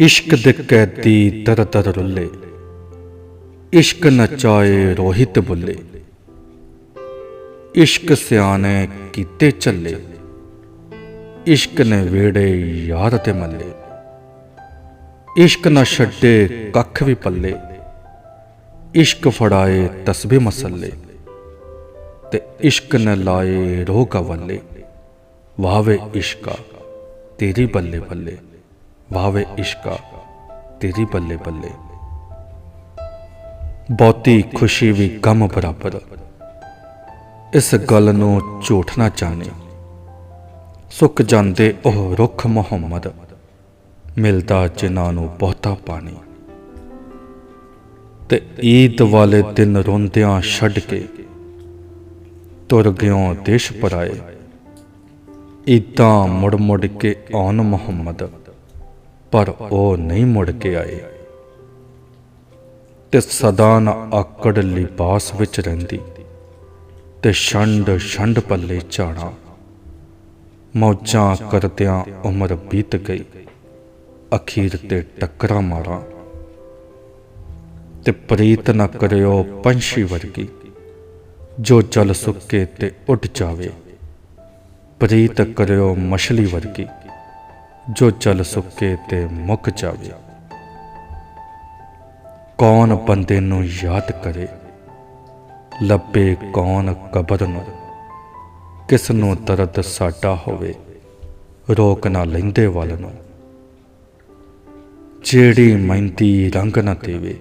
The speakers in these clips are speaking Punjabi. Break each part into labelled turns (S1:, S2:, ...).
S1: ਇਸ਼ਕ ਦੇ ਕੈਦੀ ਦਰ ਦਰ ਰੁੱਲੇ। ਇਸ਼ਕ ਨਚਾਏ ਰੋਹਿਤ ਬੁੱਲੇ। ਇਸ਼ਕ ਸਿਆਣੇ ਕੀਤੇ ਚੱਲੇ ਇਸ਼ਕ ਨੇ ਵੇੜੇ ਯਾਰ ਤੇ ਮੱਲੇ। ਇਸ਼ਕ ਨਾ ਛੱਡੇ ਕੱਖ ਵੀ ਪੱਲੇ। ਇਸ਼ਕ ਫੜਾਏ ਤਸਬੀ ਮਸੱਲੇ। ਤੇ ਇਸ਼ਕ ਨੇ ਲਾਏ ਰੋਗਾ ਵੱਲੇ। ਵਾਵੇ ਇਸ਼ਕਾ, ਤੇਰੀ ਬੱਲੇ ਬੱਲੇ। ਵਾਵੇ ਇਸ਼ਕਾ ਤੇਰੀ ਬੱਲੇ ਬੱਲੇ। ਬਹੁਤੀ ਖੁਸ਼ੀ ਵੀ ਗਮ ਬਰਾਬਰ। ਇਸ ਗੱਲ ਨੂੰ ਝੂਠ ਨਾ ਜਾਣੇ। ਸੁੱਕ ਜਾਂਦੇ ਉਹ ਰੁੱਖ ਮੁਹੰਮਦ। ਮਿਲਦਾ ਜਿਨ੍ਹਾਂ ਨੂੰ ਬਹੁਤਾ ਪਾਣੀ। ਤੇ ਈਦ ਵਾਲੇ ਦਿਨ ਰੋਂਦਿਆਂ ਛੱਡ ਕੇ ਤੁਰ ਗਿਓ ਦੇਸ਼ ਪਰਾਏ ਇਦਾਂ ਮੁੜ ਮੁੜ ਕੇ ਆਉਣ ਮੁਹੰਮਦ। ਪਰ ਉਹ ਨਹੀਂ ਮੁੜ ਕੇ ਆਏ। ਤੇ ਸਦਾ ਨਾ ਆਕੜ ਲਿਬਾਸ ਵਿੱਚ ਰਹਿੰਦੀ ਤੇ ਛੰਡ ਛੰਡ ਪੱਲੇ ਝਾਣਾ ਮੌਜਾਂ ਕਰਦਿਆਂ ਉਮਰ ਬੀਤ ਗਈ। ਅਖੀਰ ਤੇ ਟੱਕਰਾਂ ਮਾਰਾਂ। ਤੇ ਪ੍ਰੀਤ ਨਾ ਕਰਿਓ ਪੰਛੀ ਵਰਗੀ। ਜੋ ਜਲ ਸੁੱਕੇ ਤੇ ਉੱਡ ਜਾਵੇ। ਪ੍ਰੀਤ ਕਰਿਓ ਮਛਲੀ ਵਰਗੀ। ਜੋ ਜਲ ਸੁੱਕੇ ਤੇ ਮੁੱਕ ਜਾਵੇ। ਕੌਣ ਬੰਦੇ ਨੂੰ ਯਾਦ ਕਰੇ? ਲੱਭੇ ਕੌਣ ਕਬਰ ਨੂੰ? ਕਿਸ ਨੂੰ ਦਰਦ ਸਾਡਾ ਹੋਵੇ? ਰੋਕ ਨਾ ਲੈਂਦੇ ਵੱਲ ਨੂੰ। ਜਿਹੜੀ ਮਹਿੰਦੀ ਰੰਗ ਨਾ ਦੇਵੇ,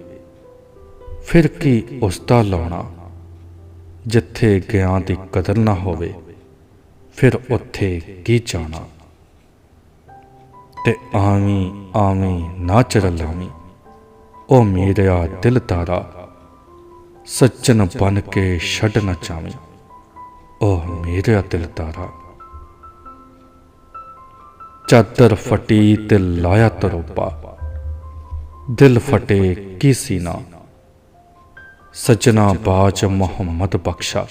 S1: ਫਿਰ ਕੀ ਉਸ ਦਾ ਲਾਉਣਾ? ਜਿੱਥੇ ਗਿਆਨ ਦੀ ਕਦਰ ਨਾ ਹੋਵੇ, ਫਿਰ ਉੱਥੇ ਕੀ ਜਾਣਾ? ਤੇ ਆਵੀਂ ਆਵੀਂ ਨਾ ਚਰਲਾਵੀਂ ਉਹ ਮੇਰਿਆ ਦਿਲ ਤਾਰਾ ਸੱਚਨ ਬਨ ਕੇ ਛੱਡ ਨਾ ਚਾਵੀਂ। ਉਹ ਮੇਰਿਆ ਦਿਲ ਤਾਰਾ। ਚਾਦਰ ਫਟੀ ਤੇ ਲਾਇਆ ਤਰੋਪਾ। ਦਿਲ ਫਟੇ ਕੀ ਸੀਨਾ? ਸਜਣਾ ਬਾਜ ਮੁਹੰਮਦ ਬਖਸ਼ਾ।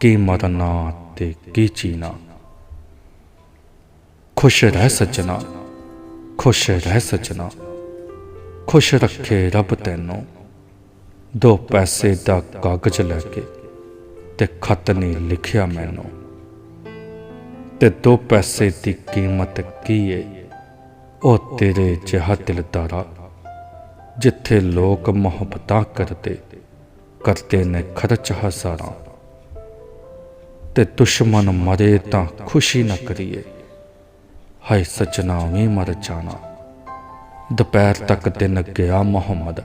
S1: ਕੀ ਮਰਨਾ ਤੇ ਕੀ ਚੀਨਾ ਖੁਸ਼ ਰਹਿ ਸੱਜਣਾ ਖੁਸ਼ ਰਹਿ ਸੱਜਣਾ ਖੁਸ਼ ਰੱਖੇ ਰੱਬ ਤੈਨੂੰ ਦੋ ਪੈਸੇ ਦਾ ਕਾਗਜ਼ ਲੈ ਕੇ ਤੇ ਖਤ ਨਹੀਂ ਲਿਖਿਆ ਮੈਨੂੰ ਤੇ ਦੋ ਪੈਸੇ ਦੀ ਕੀਮਤ ਕੀ ਏ ਉਹ ਤੇਰੇ ਜਿਹਾ ਦਿਲਦਾਰਾ ਜਿੱਥੇ ਲੋਕ ਮੁਹੱਬਤਾਂ ਕਰਦੇ ਕਰਦੇ ਨੇ ਖਰਚ ਹਜ਼ਾਰਾਂ ਤੇ ਦੁਸ਼ਮਣ ਮਰੇ ਤਾਂ ਖੁਸ਼ੀ ਨਾ ਕਰੀਏ ਹਾਏ ਸਜਣਾ ਵੀ ਮਰ ਜਾਣਾ। ਦੁਪਹਿਰ ਤੱਕ ਦਿਨ ਗਿਆ ਮੁਹੰਮਦ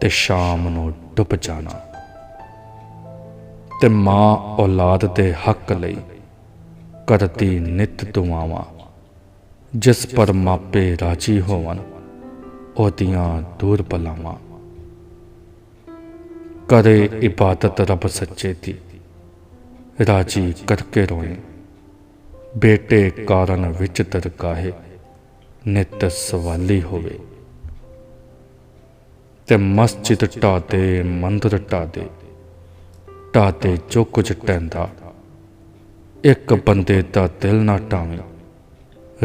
S1: ਤੇ ਸ਼ਾਮ ਨੂੰ ਡੁੱਬ ਜਾਣਾ। ਤੇ ਮਾਂ ਔਲਾਦ ਦੇ ਹੱਕ ਲਈ ਕਰਦੀ ਨਿਤ ਦੁਆਵਾਂ। ਜਿਸ ਪਰ ਮਾਪੇ ਰਾਜੀ ਹੋਵਨ ਉਹਦੀਆਂ ਦੂਰ ਬਲਾਵਾਂ। ਕਰੇ ਇਬਾਦਤ ਰੱਬ ਸੱਚੇ ਦੀ, ਰਾਜੀ ਕਰਕੇ ਰੋਏ। ਬੇਟੇ ਕਾਰਨ ਵਿੱਚ ਦਰਗਾਹੇ ਨਿਤ ਸਵਾਲੀ ਹੋਵੇ। ਤੇ ਮਸਜਿਦ ਢਾਦੇ ਮੰਦਰ ਢਾਦੇ ਢਾਤੇ ਜੋ ਕੁਝ ਟੈਂਦਾ ਇੱਕ ਬੰਦੇ ਦਾ ਦਿਲ ਨਾ ਟਾਵੇਂ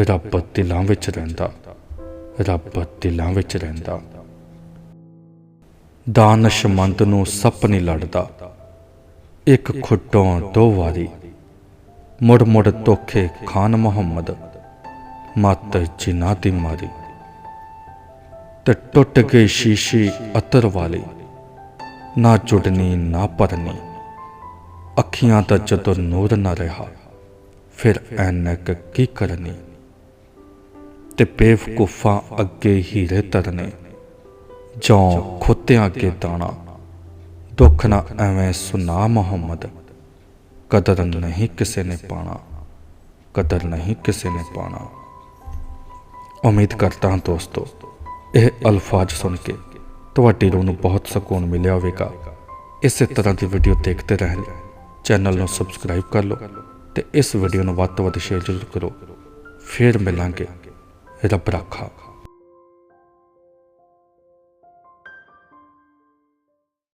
S1: ਰੱਬ ਦਿਲਾਂ ਵਿੱਚ ਰਹਿੰਦਾ, ਰੱਬ ਦਿਲਾਂ ਵਿੱਚ ਰਹਿੰਦਾ। ਦਾਨਸ਼ਮੰਦ ਨੂੰ ਸੱਪ ਨਹੀਂ ਲੜਦਾ, ਇੱਕ ਖੁੱਟੋਂ ਦੋ ਵਾਰੀ ਮੁੜ ਮੁੜ ਧੋਖੇ ਖਾਨ ਮੁਹੰਮਦ, ਮਤ ਜਿਨਾ ਦੀ ਮਾਰੀ। ਤੇ ਟੁੱਟ ਗਈ ਸ਼ੀਸ਼ੀ ਅਤਰ ਵਾਲੀ, ਨਾ ਜੁੜਨੀ, ਨਾ ਪਰਨੀ। ਅੱਖੀਆਂ ਦਾ ਜਦੋਂ ਨੂਰ ਨਾ ਰਿਹਾ, ਫਿਰ ਐਨਕ ਕੀ ਕਰਨੀ? ਤੇ ਬੇਵਕੂਫਾਂ ਅੱਗੇ ਹੀਰੇ ਤਰਨੇ ਜੋਂ ਖੁੱਤਿਆਂ ਕੇ ਦਾਣਾ। ਦੁੱਖ ਨਾ ਐਵੇਂ ਸੁਨਾ ਮੁਹੰਮਦ। ਕਦਰ ਨਹੀਂ ਕਿਸੇ ਨੇ ਪਾਣਾ, ਕਦਰ ਨਹੀਂ ਕਿਸੇ ਨੇ ਪਾਣਾ। ਉਮੀਦ ਕਰਦਾ ਹਾਂ ਦੋਸਤੋ, ਇਹ ਅਲਫਾਜ਼ ਸੁਣ ਕੇ ਤੁਹਾਡੀ ਰੂਹ ਨੂੰ ਬਹੁਤ ਸਕੂਨ ਮਿਲਿਆ ਹੋਵੇਗਾ। ਇਸੇ ਤਰ੍ਹਾਂ ਦੀ ਵੀਡੀਓ ਦੇਖਦੇ ਰਹਿਣ, ਚੈਨਲ ਨੂੰ ਸਬਸਕ੍ਰਾਈਬ ਕਰ ਲਓ ਤੇ ਇਸ ਵੀਡੀਓ ਨੂੰ ਵੱਧ ਤੋਂ ਵੱਧ ਸ਼ੇਅਰ ਜ਼ਰੂਰ ਕਰੋ। ਫਿਰ ਮਿਲਾਂਗੇ। ਰੱਬ ਰਾਖਾ।